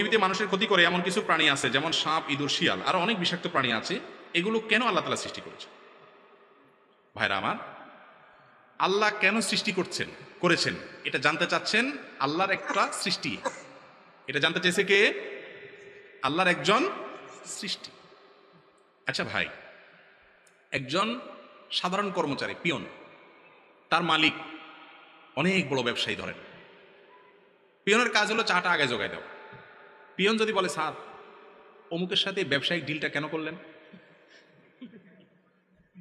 পৃথিবীতে মানুষের ক্ষতি করে এমন কিছু প্রাণী আছে, যেমন সাপ, ইঁদুর, শিয়াল, আর অনেক বিষাক্ত প্রাণী আছে। এগুলো কেন আল্লাহ তালা সৃষ্টি করেছে? ভাইরা আমার, আল্লাহ কেন সৃষ্টি করছেন, করেছেন? এটা জানতে চাচ্ছেন আল্লাহর একটা সৃষ্টি। এটা জানতে চেয়েছে কে? আল্লাহর একজন সৃষ্টি। আচ্ছা ভাই, একজন সাধারণ কর্মচারী, পিয়ন, তার মালিক অনেক বড় ব্যবসায়ী ধরেন। পিয়নের কাজ হলো চাটা আগে জোগায় দেওয়া। পিয়ন যদি বলে, স্যার, অমুকের সাথে ব্যবসায়িক ডিলটা কেন করলেন?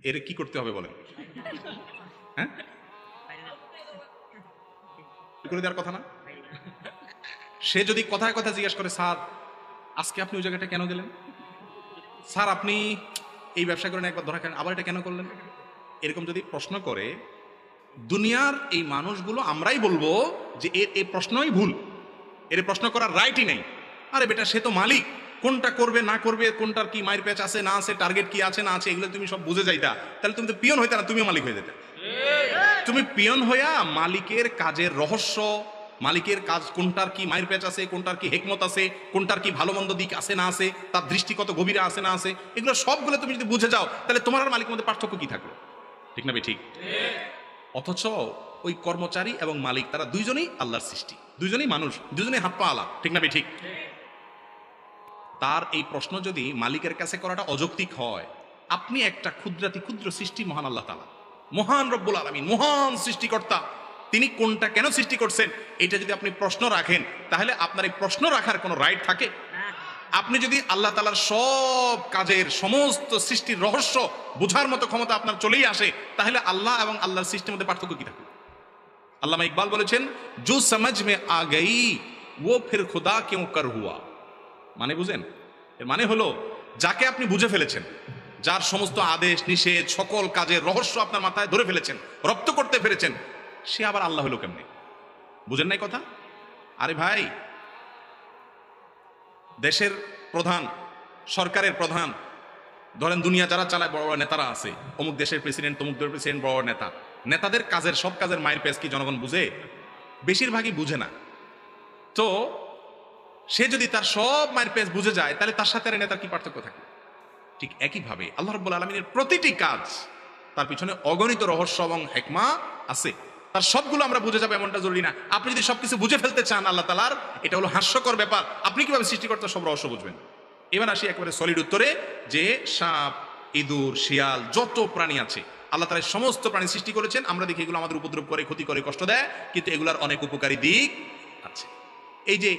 এর কি করতে হবে বলেন? হ্যাঁ? করে দেওয়ার কথা না? সে যদি কথায় কথা জিজ্ঞেস করে, স্যার, আজকে আপনি ওই জায়গাটা কেন গেলেন? স্যার, আপনি এই ব্যবসা করেন, একবার ধরা কেন আবার এটা কেন করলেন? এরকম যদি প্রশ্ন করে, দুনিয়ার এই মানুষগুলো আমরাই বলব যে এর এই প্রশ্নই ভুল। এর প্রশ্ন করার রাইটই নেই। আরে বেটা, সে তো মালিক। কোনটা করবে, না করবে, কোনটার কি মায়ের প্যাচ আছে, না আছে টার্গেট কি আছে, না আছে, এগুলো তুমি সব বুঝে যাইতা। তাহলে তুমি তো পিয়ন হইতা না, তুমিও মালিক হয়ে যেতে। তুমি পিয়ন হইয়া মালিকের কাজের রহস্য, মালিকের কাজ কোনটার কি মায়ের প্যাচ আছে, কোনটার কি হেকমত আছে, কোনটার কি ভালো মন্দ দিক আছে, না আছে, তার দৃষ্টি কত গভীরে আছে, না আছে, এগুলো সবগুলো তুমি যদি বুঝে যাও, তাহলে তোমার আর মালিকের মধ্যে পার্থক্য কি থাকল? ঠিক না ঠিক। অথচ ওই কর্মচারী এবং মালিক, তারা দুইজনেই আল্লাহর সৃষ্টি। দুজনেই মানুষ দুজনেই হাত পা আলা ঠিক না ঠিক। তার এই প্রশ্ন যদি মালিকের কাছে করাটা অযৌক্তিক হয়, আপনি একটা ক্ষুদ্রাতি ক্ষুদ্র সৃষ্টি মহান আল্লাহ তালা মহান রব্বুল আলমিন, মহান সৃষ্টিকর্তা। তিনি কোনটা কেন সৃষ্টি করছেন, এটা যদি আপনি প্রশ্ন রাখেন, তাহলে আপনার এই প্রশ্ন রাখার কোনো রাইট থাকে? আপনি যদি আল্লাহ তালার সব কাজের সমস্ত সৃষ্টির রহস্য বোঝার মতো ক্ষমতা আপনার চলেই আসে, তাহলে আল্লাহ এবং আল্লাহর সৃষ্টির মধ্যে পার্থক্য কি থাকে আল্লামা ইকবাল বলেছেন জো সমঝ মে আ গই ও ফির খুদা কেউ কর হুয়া। বুঝেন? এর মানে হলো, যাকে আপনি বুঝে ফেলেছেন, যার সমস্ত আদেশ, নিষেধ, সকল কাজের রহস্য আপনার মাথায় ধরে ফেলেছেন, রপ্ত করতে পেরেছেন সে আবার আল্লাহ হলো কেমনি? বুঝেন নাই কথা? আরে ভাই, দেশের প্রধান, সরকারের প্রধান, ধরেন দুনিয়া যারা চালায়, বড় বড় নেতারা আছে, অমুক দেশের প্রেসিডেন্ট তমুক দেশের প্রেসিডেন্ট বড় বড় নেতা। নেতাদের কাজের, সব কাজের মায়ের পেস কি জনগণ বুঝে? বেশিরভাগই বুঝে না। তো সে যদি তার সব মায়ের পেজ বুঝে যায়, তাহলে তার সাথে আর নেতার কি পার্থক্য থাকে? ঠিক একইভাবে আল্লাহ রব্বুল আলমিনের প্রতিটি কাজ, তার পিছনে অগণিত রহস্য এবং হেকমা আছে। তার সবগুলো আমরা বুঝে যাব এমনটা জরুরি না। আপনি যদি সবকিছু বুঝে ফেলতে চান আল্লাহ তালার এটা হলো হাস্যকর ব্যাপার। আপনি কীভাবে সৃষ্টিকর্তা সব রহস্য বুঝবেন? এবার আসি একেবারে সলিড উত্তরে, যে সাপ, ইঁদুর, শিয়াল, যত প্রাণী আছে, আল্লাহ তালা সমস্ত প্রাণী সৃষ্টি করেছেন। আমরা দেখি এগুলো আমাদের উপদ্রব করে, ক্ষতি করে, কষ্ট দেয়, কিন্তু এগুলার অনেক উপকারী দিক আছে। এই যে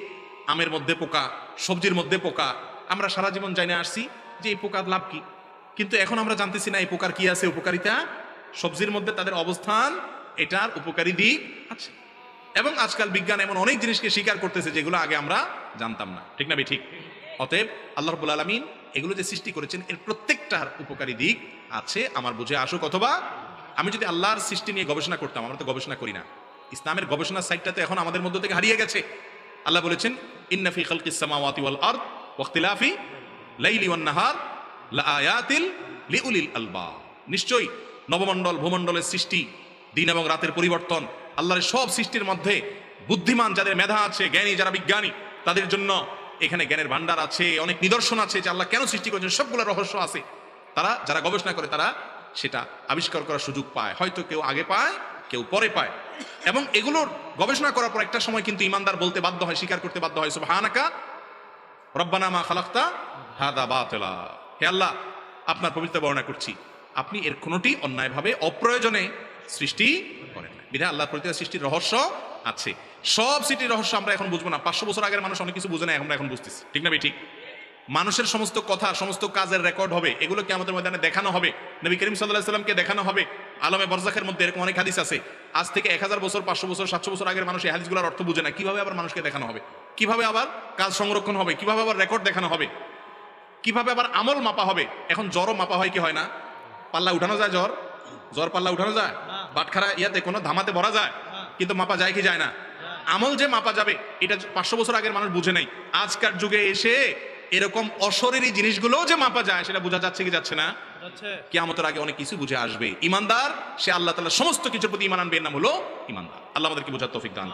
আমের মধ্যে পোকা, সবজির মধ্যে পোকা। আমরা সারা জীবন জানে আসছি যে এই পোকার লাভ কি। কিন্তু এখন আমরা জানতেছি না এই পোকার কি আছে, উপকারিতা। সবজির মধ্যে তাদের অবস্থান, এটার উপকারী দিক আছে। এবং আজকাল বিজ্ঞান এমন অনেক জিনিসকে স্বীকার করতেছে যেগুলো আগে আমরা জানতাম না। ঠিক না ভাই? ঠিক। অতএব আল্লাহ রবুল আলমিন এগুলো যে সৃষ্টি করেছেন, এর প্রত্যেকটার উপকারী দিক আছে, আমার বুঝে আসুক অথবা আমি যদি আল্লাহর সৃষ্টি নিয়ে গবেষণা করতাম, আমরা তো গবেষণা করি না। ইসলামের গবেষণার সাইটটা তো এখন আমাদের মধ্য থেকে হারিয়ে গেছে। আল্লাহ বলেছেন ইন্নাফি খালকিস সামাওয়াতি ওয়াল আরদ ওয়াখতিলাফি লাইলি ওয়ান নাহার লাআয়াতিল লিউলিল আলবাব। নিশ্চয়ই নবমণ্ডল, ভূমণ্ডলের সৃষ্টি, দিন এবং রাতের পরিবর্তন, আল্লাহর সব সৃষ্টির মধ্যে বুদ্ধিমান যাদের মেধা আছে, জ্ঞানী যারা বিজ্ঞানী, তাদের জন্য এখানে জ্ঞানের ভান্ডার আছে, অনেক নিদর্শন আছে যে আল্লাহ কেন সৃষ্টি করেছেন, সবগুলো রহস্য আছে। তারা যারা গবেষণা করে, তারা সেটা আবিষ্কার করার সুযোগ পায়। হয়তো কেউ আগে পায় কেউ পরে পায়। এবং এগুলোর গবেষণা করার পর একটা সময় কিন্তু ইমানদার বলতে বাধ্য হয়, স্বীকার করতে বাধ্য হয়, সুবহানাকা, রব্বানা মা খালাক্তা হাদা বাতিলা। হে আল্লাহ, আপনার পবিত্র বর্ণনা করছি। আপনি এর কোনোটি অন্যায়ভাবে অপ্রয়োজনে সৃষ্টি করেন না। বিধায় আল্লাহর প্রতি সৃষ্টির রহস্য আছে। সব সৃষ্টির রহস্য আমরা এখন বুঝব না। পাঁচশো বছর আগের মানুষ অনেক কিছু বুঝে না আমরা এখন বুঝতেছি। ঠিক না ভাই, ঠিক? মানুষের সমস্ত কথা, সমস্ত কাজের রেকর্ড হবে। এগুলো কি আমাদের ময়দানে দেখানো হবে? নবী করিম সাল্লাহ সাল্লামকে দেখানো হবে? আলমে বরজাখের মধ্যে এরকম অনেক হাদিস আছে। আজ থেকে এক হাজার বছর, পাঁচশো বছর, সাতশো বছর আগের মানুষ এই হাদিসগুলোর অর্থ বুঝে না। কীভাবে আবার মানুষকে দেখানো হবে? কীভাবে আবার কাজ সংরক্ষণ হবে? কীভাবে আবার রেকর্ড দেখানো হবে? কীভাবে আবার আমল মাপা হবে? এখন জ্বরও মাপা হয় কি হয় না? পাল্লা উঠানো যায় জ্বর? জ্বর পাল্লা উঠানো যায়? বাটখারা ইয়াতে কোনো ধামাতে ভরা যায়? কিন্তু মাপা যায় কি যায় না? আমল যে মাপা যাবে, এটা পাঁচশো বছর আগের মানুষ বুঝে নাই। আজকার যুগে এসে এরকম অশরীরী জিনিসগুলো যে মাপা যায় সেটা বোঝা যাচ্ছে কি যাচ্ছে না? কেয়ামতের আগে অনেক কিছু বুঝে আসবে। ইমানদার সে আল্লাহ তালা সমস্ত কিছুর প্রতি ইমান আনবে এর নাম হলো ইমানদার। আল্লাহ আমাদেরকে বোঝার তৌফিক দান